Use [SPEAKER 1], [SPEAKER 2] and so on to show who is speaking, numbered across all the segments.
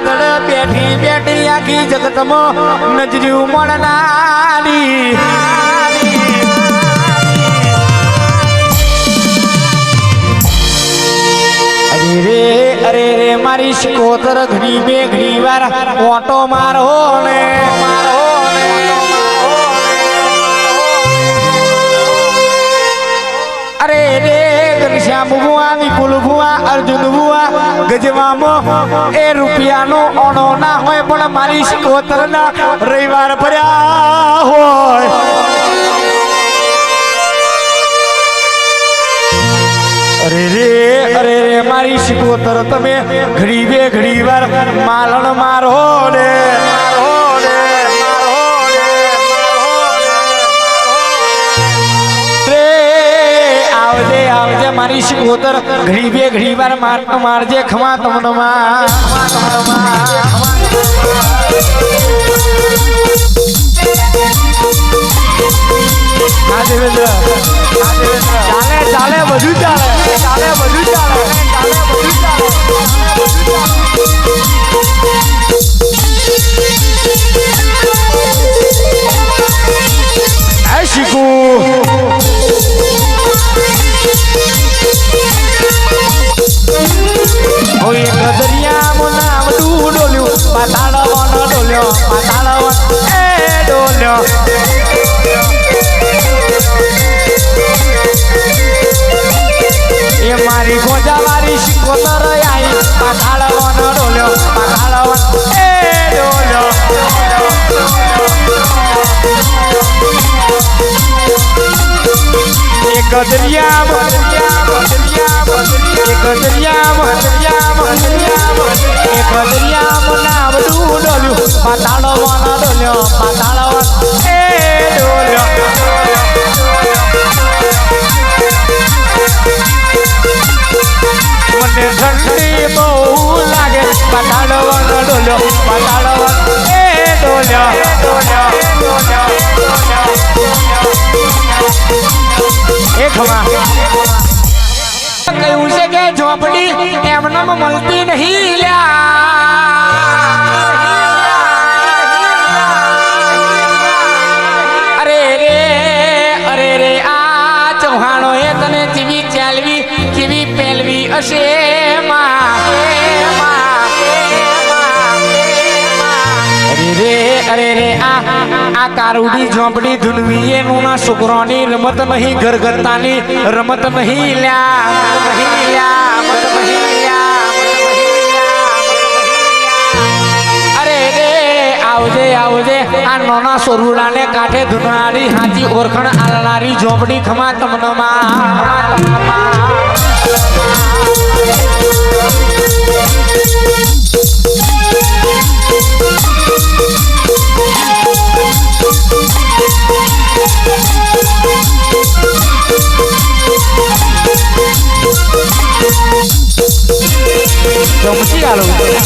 [SPEAKER 1] દડ બેઠી બેઠી આખી જગતમાં નજર્યું મળનારી અરે રે અરે રે, મારી શિકોતર ઘણી બે ઘણી વાર ઓટો મારો ને અર્જુન બુઆ ગજવામાં એ રૂપિયાનો ઓણો ના હોય, પણ મારી શિકોતર ના રવિવાર ભર્યા હોય. અરે રે અરે રે, મારી શિકોતર, તમે ઘડી બે ઘડી વાર માલણ મારો ને. મારી શિકોતર ઘડી બે, ઘડી વાર માર મારજે ખમા તમને ચાલે ચાલે, બધું ચાલે. ચાલે, બધું ચાલે. દરિયામાં નામ તું ડોલ્યું પાતાળ વન ડોલ્યો પાતાળ એ દરિયામાં દરિયામાં કે ઝોપડી એમનેમ મળતી નહીં લ્યા. અરે રે અરે રે, આ ચૌહાણો એ તને જીવી ચાલવી જીવી પેલવી હશે. અરે રે. આ આ કારુડી ઝોંપડી ધૂનવી, એનું ના છોકરાની રમત નહીં ઘરગથ્થાની રમત નહીં લ્યા નહીં લ્યા અરે આવજે આવજે. આ નાના સોરુડાને કાંઠે ધૂનારી હાથી ઓરખણ આલનારી ઝોપડી ખમા તમનમાં.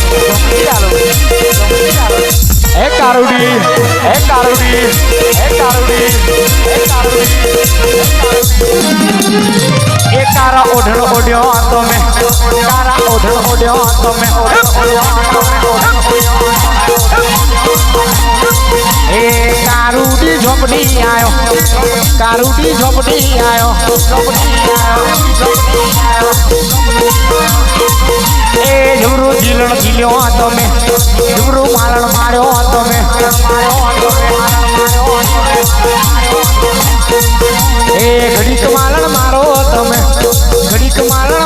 [SPEAKER 1] આલો જમતી આલો જમતી આલો એ કારુડી એ કારુડી એ કારુડી એ કારુડી એ કારા ઓઢણ ઓઢ્યો તો મે કારા ઓઢણ ઓઢ્યો તો મે એ કારુડી ઝોપડી આયો કારુડી ઝોપડી એ ઝુમરું જીલણ જીલ્યો તમે ઝુમરું માલણ માર્યો તમે એ ઘડીક માલણ મારો તમે ઘડીક માલણ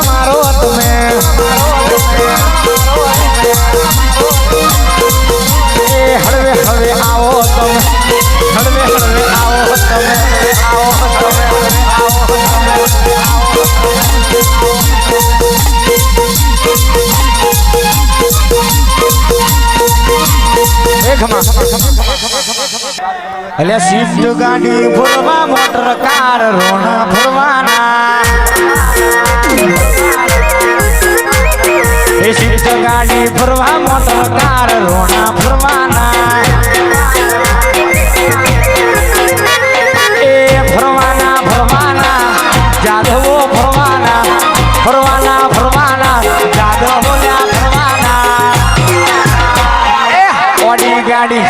[SPEAKER 1] એટલે સ્વિફ્ટ ગાડી ફોરવા મોટર કાર રોણ ફોરવાના એ સ્વિફ્ટ ગાડી ફોરવા મોટર કાર રોણા ગાડી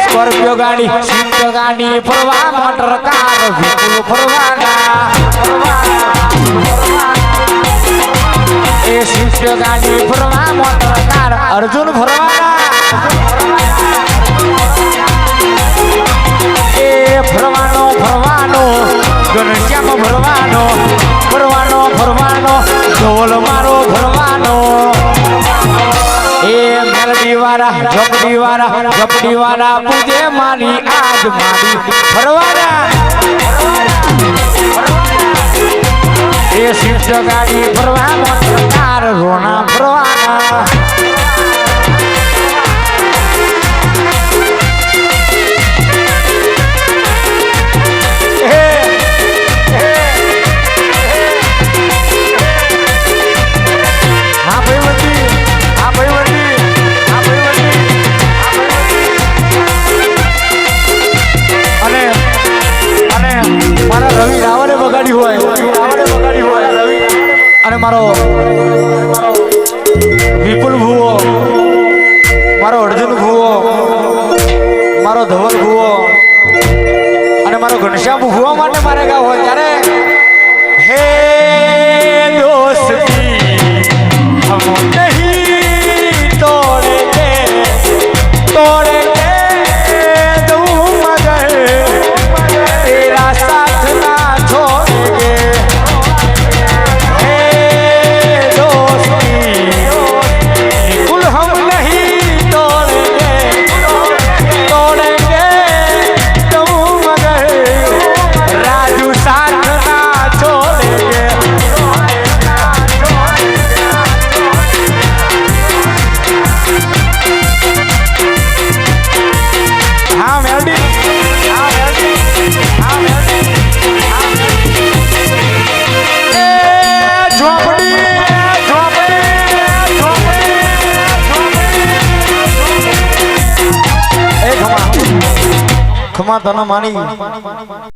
[SPEAKER 1] સ્વિફ્ટ ગાડી ફરવા મોટર કાર, વિપુલ ફરવાના. એ સ્વિફ્ટ ગાડી, ફરવા મોટર કાર, અર્જુન ફરવાના. વાળા ઝપડી વાળા ઝપડી વાળા પૂજે મારી આજ મારી ફરવાના એ શિષ્ટ ગાડી ફરવા મોટર કાર રોણા મારો. વિપુલ ભુવો, મારો અર્જુન ભુવો, મારો ધવલ ભુવો. અને મારો ઘનશ્યામ ભુવા માટે મારે ગાવ હોય ત્યારે ખમા ધન માની